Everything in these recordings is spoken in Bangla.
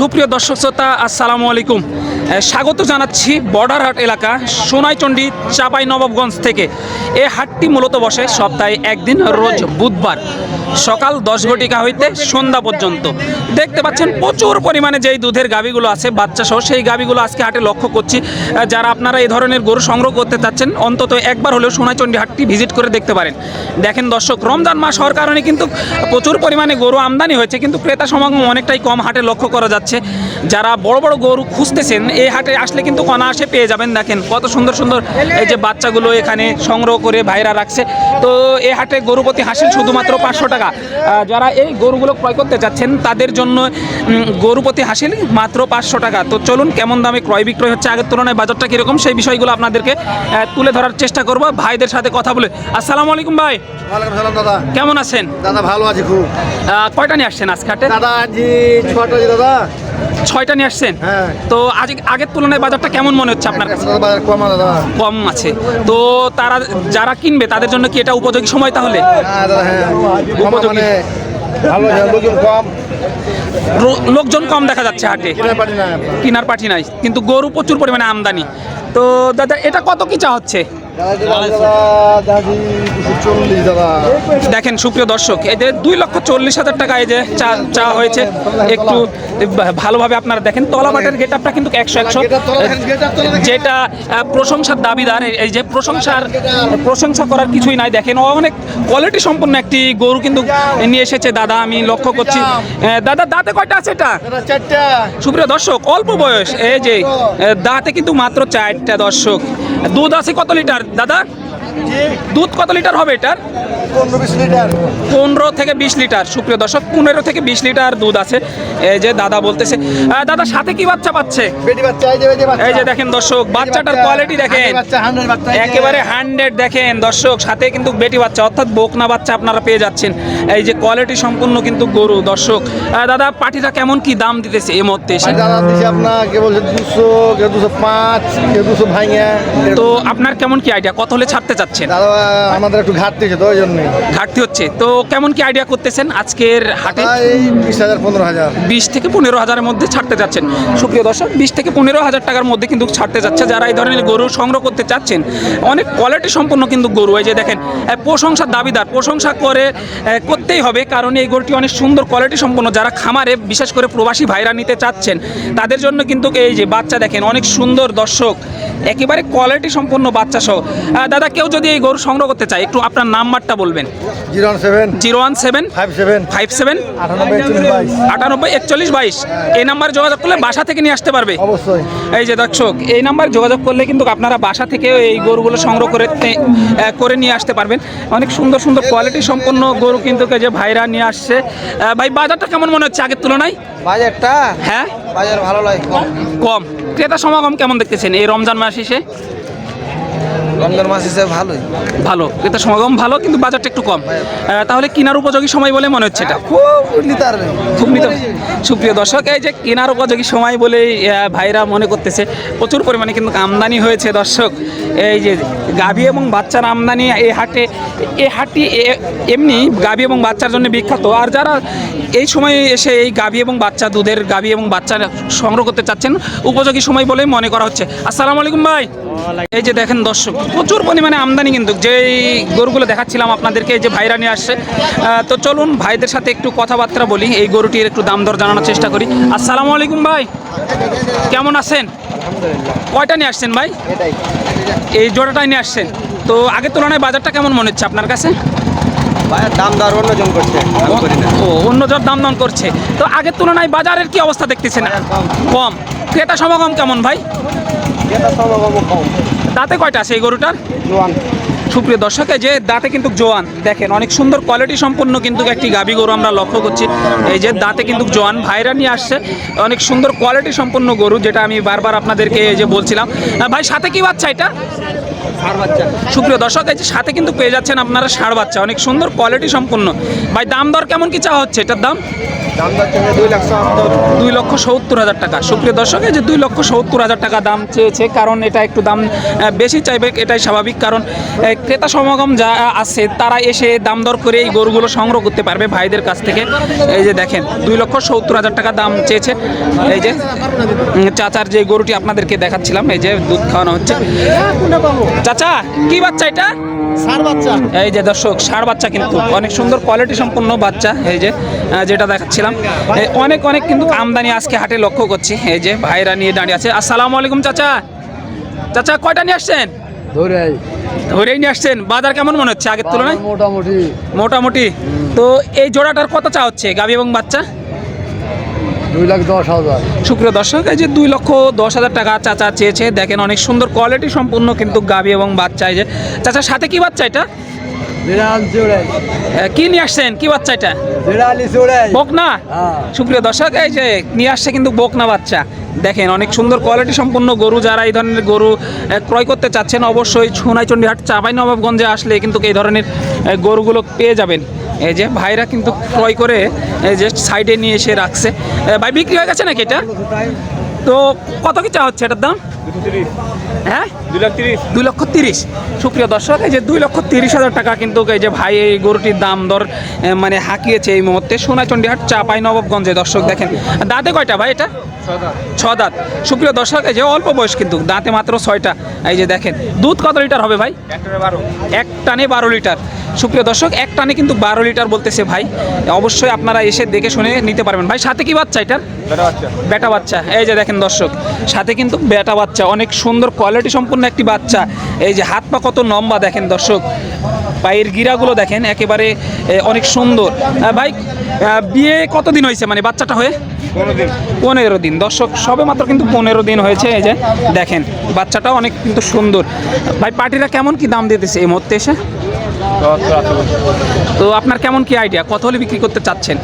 সুপ্রিয় দর্শক শ্রোতা আসসালামু আলাইকুম। স্বাগত জানাচ্ছি বর্ডার হাট এলাকা সোনাইচন্ডী চাপাই নবাবগঞ্জ থেকে। এ হাটটি মূলত বসে সপ্তাহে একদিন রোজ বুধবার। সকাল দশ ঘটিকা হইতে সন্ধ্যা পর্যন্ত। দেখতে পাচ্ছেন প্রচুর পরিমাণে যেই দুধের গাভিগুলো আছে বাচ্চা সহ সেই গাভিগুলো আজকে হাটে লক্ষ্য করছি। যারা আপনারা এই ধরনের গরু সংগ্রহ করতে চাচ্ছেন, অন্তত একবার হলেও সোনাইচন্ডী হাটটি ভিজিট করে দেখতে পারেন। দেখেন দর্শক, রমজান মাস হওয়ার কারণে কিন্তু প্রচুর পরিমাণে গরু আমদানি হয়েছে, কিন্তু ক্রেতা সমাগম অনেকটাই কম হাটে লক্ষ্য করা যাচ্ছে। যারা বড় বড় গরু খুঁজতেছেন এই হাটে আসলে কিন্তু অনায়াসে পেয়ে যাবেন দেখেন কত সুন্দর সুন্দর এই যে বাচ্চাগুলো এখানে সংগ্রহ করে ভাইরা রাখছে। তো এই হাটে গরু প্রতি হাসিল শুধুমাত্র পাঁচশো টাকা। যারা এই গরুগুলো ক্রয় করতে যাচ্ছেন তাদের জন্য গরুপতি হাসিল মাত্র পাঁচশো টাকা। তো চলুন কেমন দামে ক্রয় বিক্রয় হচ্ছে আগের তুলনায় বাজারটা কীরকম সেই বিষয়গুলো আপনাদেরকে তুলে ধরার চেষ্টা করব। ভাইদের সাথে কথা বলে। আসসালামু আলাইকুম ভাই। দাদা। কেমন আছেন? দাদা ভালো আছি খুব। কয়টা নিয়ে আসছেন আজকে হাটে? দাদা জি ছটা দাদা। ছয়টা নিয়ে আসছেন? হ্যাঁ। তো আজ আগের তুলনায় বাজারটা কেমন মনে হচ্ছে আপনার কাছে? বাজার কমা আছে তো তারা যারা কিনবে তাদের জন্য কি এটা উপযোগী সময় তাহলে? হ্যাঁ দাদা হ্যাঁ। কমা উপযোগী। মানে ভালো হ্যাঁ, লোকজন কম। লো- লোকজন কম দেখা যাচ্ছে হাটে। কিনার পাঠি নাই। কিন্তু গরু প্রচুর পরিমাণে আমদানি। তো দাদা এটা কত কি চা হচ্ছে? দেখেন সুপ্রিয় দর্শক এই যে দুই লক্ষ চল্লিশ হাজার টাকা এই যে চা চা হয়েছে একটু ভালোভাবে আপনারা দেখেন তলাবাটের গেট আপটা কিন্তু একশো একশো। যেটা প্রশংসার দাবিদার এই- যে প্রশংসার প্রশংসা করার কিছুই নাই। দেখেন ও অনেক কোয়ালিটি সম্পন্ন একটি গরু কিন্তু নিয়ে এসেছে। দাদা আমি লক্ষ্য করছি। দাদা দাঁতে কয়টা আছে এটা? সুপ্রিয় দর্শক অল্প বয়স এই যে দাঁতে কিন্তু মাত্র চারটা দর্শক। দুধ আছে কত লিটার দাদা? দুধ কত লিটার হবে এটার? পনেরো থেকে বিশ লিটার। সুপ্রিয় দর্শক পনেরো থেকে বিশ লিটার দুধ আছে। এই যে দাদা বলতেছে দাদা সাথে কি বাচ্চা পাচ্ছে? এই যে দেখেন দর্শক বাচ্চাটার কোয়ালিটি দেখেন। একেবারে হান্ড্রেড দেখেন দর্শক সাথে কিন্তু বেটি বাচ্চা অর্থাৎ বকনা বাচ্চা আপনারা পেয়ে যাচ্ছেন। এই যে কোয়ালিটি সম্পূর্ণ কিন্তু গরু দর্শক। দাদা পাটিটা কেমন কি দাম দিতেছে এই মুহূর্তে এসে? তো আপনার কেমন কি আইডিয়া কত হলে ছাড়তে চাচ্ছেন? দাদা আমাদের একটু ঘাটতি তো ওই জন্যই ঘাটতি হচ্ছে। তো কেমন কি আইডিয়া করতেছেন আজকের হাটে? বিশ হাজার পনেরো হাজার। বিশ থেকে পনেরো হাজারের মধ্যে ছাড়তে যাচ্ছেন। সুপ্রিয় দর্শক বিশ থেকে পনেরো হাজার টাকার মধ্যে কিন্তু ছাড়তে যাচ্ছে যারা এই ধরনের গরু সংগ্রহ করতে চাচ্ছেন। অনেক কোয়ালিটি সম্পন্ন কিন্তু গরু। এই যে দেখেন প্রশংসার দাবিদার। প্রশংসা করে করতেই হবে কারণ এই গরুটি অনেক সুন্দর কোয়ালিটি সম্পন্ন। যারা খামারে বিশেষ করে প্রবাসী ভাইরা নিতে চাচ্ছেন তাদের জন্য কিন্তু এই যে বাচ্চা দেখেন অনেক সুন্দর দর্শক। একেবারে কোয়ালিটি সম্পন্ন বাচ্চা সহ দাদা কেউ যদি এই গরু সংগ্রহ করতে চায় একটু আপনার নাম্বারটা বলবেন। Zero seven zero one seven five seven five seven আটানব্বই একচল্লিশ বাইশ। এই নাম্বারে যোগাযোগ করলে বাসা থেকে নিয়ে আসতে পারবে। অবশ্যই। এই যে দর্শক এই নাম্বারে যোগাযোগ করলে কিন্তু আপনারা বাসা থেকে এই গরুগুলো সংগ্রহ করে করে নিয়ে আসতে পারবেন। অনেক সুন্দর সুন্দর কোয়ালিটি সম্পন্ন গরু কিন্তু যে ভাইরা নিয়ে আসছে। ভাই বাজারটা কেমন মনে হচ্ছে আগের তুলনায়? বাজারটা? হ্যাঁ? বাজার ভালো লাগে কম। কম। ক্রেতা সমাগম কেমন দেখতেছেন এই রমজান মাস এসে? রমজান মাস হিসেবে ভালোই। ভালো ক্রেতা সমাগম ভালো কিন্তু বাজারটা একটু কম। তাহলে কেনার উপযোগী সময় বলে মনে হচ্ছে এটা? খুব নিতার। খুব নিতার। সুপ্রিয় দর্শক এই যে কেনার উপযোগী সময় বলেই ভাইরা মনে করতেছে প্রচুর পরিমাণে কিন্তু আমদানি হয়েছে দর্শক। এই যে গাভী এবং বাচ্চার আমদানি এই হাটে এই হাটটি এমনি গাভী এবং বাচ্চার জন্য বিখ্যাত। আর যারা এই সময় এসে এই গাভী এবং বাচ্চা দুধের গাভী এবং বাচ্চা সংগ্রহ করতে চাচ্ছেন উপযোগী সময় বলেই মনে করা হচ্ছে। আসসালামু আলাইকুম ভাই। এই যে দেখেন দর্শক প্রচুর পরিমাণে আমদানি কিন্তু যেই গরুগুলো দেখাচ্ছিলাম আপনাদেরকে এই যে ভাইরা নিয়ে আসছে। তো চলুন ভাইদের সাথে একটু কথাবার্তা বলি এই গরুটির একটু দাম দর জানানোর চেষ্টা করি। আসসালামু আলাইকুম ভাই। কেমন আছেন? কয়টা নিয়ে আসছেন ভাই? এই জোড়াটাই নিয়ে আসছেন। তো আগের তুলনায় বাজারটা কেমন মনে হচ্ছে আপনার কাছে? দাম দর অন্যজন করছে ও দাম দাম করছে। তো আগের তুলনায় বাজারের কি অবস্থা দেখতেছেন? কম। ক্রেতা সমাগম কেমন ভাই? এটা সমাগম কম। দাঁতে কয়টা আছে এই গরুটার? জোয়ান। সুপ্রিয় দর্শকে যে দাঁতে কিন্তু জোয়ান দেখেন অনেক সুন্দর কোয়ালিটি সম্পন্ন কিন্তু একটি গাবি গরু আমরা লক্ষ্য করছি। এই যে দাঁতে কিন্তু জোয়ান ভাইরা নিয়ে আসছে অনেক সুন্দর কোয়ালিটি সম্পন্ন গরু যেটা আমি বারবার আপনাদেরকে এই যে বলছিলাম। ভাই সাথে কি বাচ্চা এটা? সুপ্রিয় দর্শক এই যে সাথে কিন্তু পেয়ে যাচ্ছেন আপনারা ষাঁড় বাচ্চা অনেক সুন্দর কোয়ালিটি সম্পন্ন। ভাই দাম দর কেমন কি চাওয়া হচ্ছে? এটার দাম? দাম যাচ্ছে দুই লাখ সত্তর। দুই লক্ষ সত্তর হাজার টাকা। সুপ্রিয় দর্শক এই যে দুই লক্ষ সত্তর হাজার টাকা দাম চেয়েছে কারণ এটা একটু দাম বেশি চাইবে এটাই স্বাভাবিক কারণ ক্রেতা সমাগম যা আছে তারা এসে দাম দর করে এই গরুগুলো সংগ্রহ করতে পারবে ভাইদের কাছ থেকে। এই যে দেখেন দুই লক্ষ সত্তর হাজার টাকা দাম চেয়েছে। এই যে চাচার যে গরুটি আপনাদেরকে দেখাচ্ছিলাম এই যে দুধ খাওয়ানো হচ্ছে। চাচা কি বাচ্চা এটা? বাচ্চা। এই যে দর্শক ষাঁড় বাচ্চা কিন্তু। অনেক সুন্দর কোয়ালিটি সম্পন্ন বাচ্চা এই যে যেটা দেখাচ্ছিলাম। এই অনেক অনেক কিন্তু আমদানি আজকে হাটে লক্ষ্য করছি। এই যে ভাইরা নিয়ে দাঁড়িয়ে আছে। আসসালামু আলাইকুম চাচা। চাচা কয়টা নিয়ে আসছেন? ধরে ধরেই নিয়ে আসছেন। বাজার কেমন মনে হচ্ছে আগের তুলনায়? মোটামুটি। মোটামুটি। তো এই জোড়াটার কত চা হচ্ছে গাবি এবং বাচ্চা? দুই লাখ দশ হাজার। সুপ্রিয় দর্শক এই যে দুই লক্ষ দশ হাজার টাকা চাচা চেয়েছে। দেখেন অনেক সুন্দর কোয়ালিটি সম্পূর্ণ কিন্তু গাবি এবং বাচ্চা। এই যে চাচা সাথে কি বাচ্চা এটা? কি নিয়ে আসছেন? কি বাচ্চা এটা? বকনা? হ্যাঁ। সুপ্রিয় দর্শক এই যে নিয়ে আসছে কিন্তু বকনা বাচ্চা। দেখেন অনেক সুন্দর কোয়ালিটি সম্পন্ন গরু যারা এই ধরনের গরু ক্রয় করতে চাচ্ছেন অবশ্যই সোনাইচন্ডীহাট চাপাই নবাবগঞ্জে আসলে কিন্তু এই ধরনের গরুগুলো পেয়ে যাবেন। এই যে ভাইরা কিন্তু ক্রয় করে এই যে সাইডে নিয়ে এসে রাখছে। ভাই বিক্রি হয়ে গেছে নাকি এটা? তো কত কি চা হচ্ছে এটার দাম? হ্যাঁ? দুই লাখ তিরিশ। দুই লক্ষ তিরিশ। সুপ্রিয় দর্শক এই যে দুই লক্ষ তিরিশ হাজার টাকা কিন্তু এই যে ভাই এই গরুটির দাম দর মানে হাঁকিয়েছে এই মুহূর্তে সোনাচন্ডীহাট চাপাই নবাবগঞ্জে। দর্শক দেখেন দাঁতে কয়টা ভাই এটা? ছ দাঁত। সুপ্রিয় দর্শক এই যে অল্প বয়স কিন্তু দাঁতে মাত্র ছয়টা। এই যে দেখেন দুধ কত লিটার হবে ভাই? এক টানে বারো লিটার। সুপ্রিয় দর্শক এক টানে কিন্তু বারো লিটার বলতেছে ভাই। অবশ্যই আপনারা এসে দেখে শুনে নিতে পারবেন। ভাই সাথে কি বাচ্চা এটার? বেটা বাচ্চা। এই যে দেখেন দর্শক সাথে কিন্তু বেটা বাচ্চা। অনেক সুন্দর কোয়ালিটি সম্পন্ন একটি বাচ্চা। এই যে হাত পা কত লম্বা দেখেন দর্শক। পায়ের গিরাগুলো দেখেন একেবারে অনেক সুন্দর। ভাই বিয়ে কতদিন হয়েছে? মানে বাচ্চাটা হয়ে? পনেরো দিন। দর্শক সবে মাত্র কিন্তু পনেরো দিন হয়েছে। এই যে দেখেন বাচ্চাটাও অনেক কিন্তু সুন্দর। ভাই পার্টিরা কেমন কি দাম দিতেছে এই মুহূর্তে এসে? তো আপনার কেমন কি আইডিয়া কত হলে বিক্রি করতে চাচ্ছেন?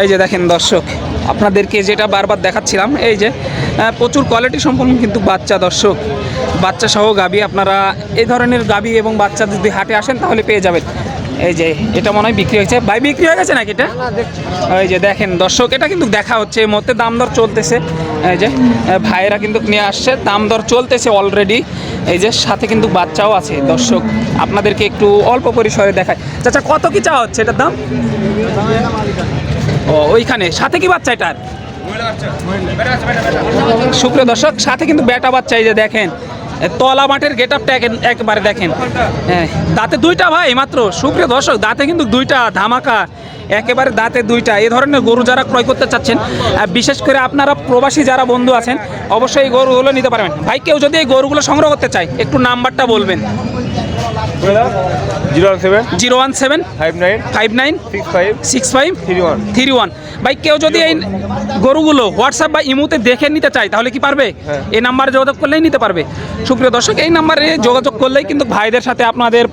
এই যে দেখেন দর্শক আপনাদেরকে যেটা বারবার দেখাচ্ছিলাম এই যে প্রচুর কোয়ালিটি সম্পন্ন কিন্তু বাচ্চা দর্শক। বাচ্চা সহ গাবি আপনারা এই ধরনের গাবি এবং বাচ্চা যদি হাটে আসেন তাহলে পেয়ে যাবেন। এই যে এটা মনে হয় বিক্রি হয়েছে। ভাই বিক্রি হয়ে গেছে নাকি এটা? এই যে দেখেন দর্শক এটা কিন্তু দেখা হচ্ছে। এই মুহূর্তে দাম দর চলতেছে। এই যে ভাইয়েরা কিন্তু নিয়ে আসছে। দাম দর চলতেছে অলরেডি এই যে সাথে কিন্তু বাচ্চাও আছে। দর্শক, আপনাদেরকে একটু অল্প পরিসরে দেখায় চাচা, কত কি চাওয়া হচ্ছে এটার দাম? ও, ওইখানে। সাথে কি বাচ্চা এটার? সুপ্রিয় দর্শক, সাথে কিন্তু বেটা বাচ্চা এই যে দেখেন। তলা মাঠের গেট আপটা একবারে দেখেন। হ্যাঁ দাঁতে দুইটা ভাই, মাত্র। সুপ্রিয় দর্শক, দাঁতে কিন্তু দুইটা ধামাকা, একেবারে দাঁতে দুইটা। এ ধরনের গরু যারা ক্রয় করতে চাচ্ছেন বিশেষ করে আপনারা প্রবাসী যারা বন্ধু আছেন, অবশ্যই এই গরুগুলো নিতে পারবেন। ভাই, কেউ যদি এই গরুগুলো সংগ্রহ করতে চায়, একটু নাম্বারটা বলবেন। Zero one seven. Zero one seven. Five nine. Five nine. Six five. Six five. Three one. Three one. ভাই কেউ যদি এই গরুগুলো হোয়াটসঅ্যাপ বা ইমুতে দেখে নিতে চায় তাহলে কি পারবে? হ্যাঁ। এই নাম্বারে যোগাযোগ করলেই নিতে পারবে। সুপ্রিয় দর্শক এই নাম্বারে যোগাযোগ করলেই কিন্তু ভাইদের সাথে আপনাদের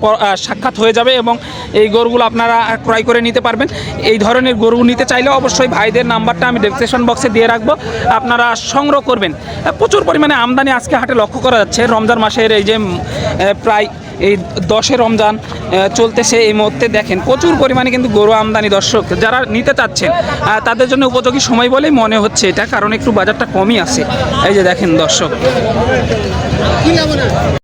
সাক্ষাৎ হয়ে যাবে এবং এই গরুগুলো আপনারা ক্রয় করে নিতে পারবেন। এই ধরনের গরু নিতে চাইলে অবশ্যই ভাইদের নাম্বারটা আমি ডেসক্রিপশন বক্সে দিয়ে রাখব। আপনারা সংগ্রহ করবেন। প্রচুর পরিমাণে আমদানি আজকে হাটে লক্ষ্য করা যাচ্ছে। রমজান মাসের এই যে প্রায় এই দশে রমজান চলতেছে এই মুহূর্তে দেখেন, প্রচুর পরিমাণে কিন্তু গরু আমদানি দর্শক যারা নিতে চাচ্ছেন তাদের জন্য উপযোগী সময় বলেই মনে হচ্ছে এটা, কারণ একটু বাজারটা কমই আছে। এই যে দেখেন দর্শক।